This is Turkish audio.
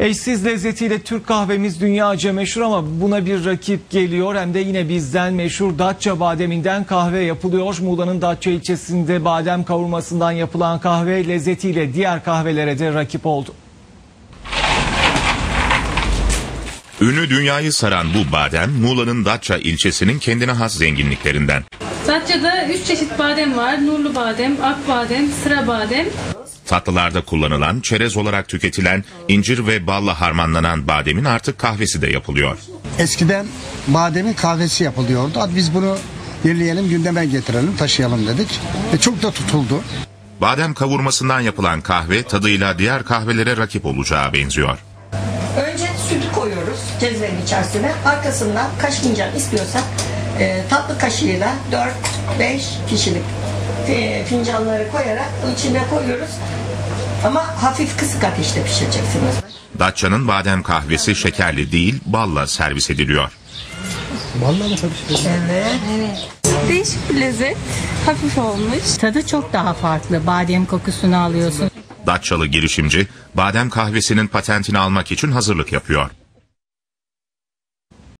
Eşsiz lezzetiyle Türk kahvemiz dünyaca meşhur ama buna bir rakip geliyor. Hem de yine bizden meşhur Datça bademinden kahve yapılıyor. Muğla'nın Datça ilçesinde badem kavurmasından yapılan kahve lezzetiyle diğer kahvelere de rakip oldu. Ünlü dünyayı saran bu badem Muğla'nın Datça ilçesinin kendine has zenginliklerinden. Datça'da 3 çeşit badem var. Nurlu badem, ak badem, sıra badem. Tatlılarda kullanılan, çerez olarak tüketilen, incir ve balla harmanlanan bademin artık kahvesi de yapılıyor. Eskiden bademin kahvesi yapılıyordu. Biz bunu yenileyelim, gündeme getirelim, taşıyalım dedik. Ve çok da tutuldu. Badem kavurmasından yapılan kahve tadıyla diğer kahvelere rakip olacağı benziyor. Önce sütü koyuyoruz cezvenin içerisine. Arkasından kaç fincan istiyorsak e, tatlı kaşığıyla 4-5 kişilik e, fincanları koyarak içine koyuyoruz. Ama hafif kısık ateşte pişireceksiniz. Datça'nın badem kahvesi şekerli değil, balla servis ediliyor. Değişik bir lezzet. Hafif olmuş. Tadı çok daha farklı. Badem kokusunu alıyorsun. Datçalı girişimci, badem kahvesinin patentini almak için hazırlık yapıyor.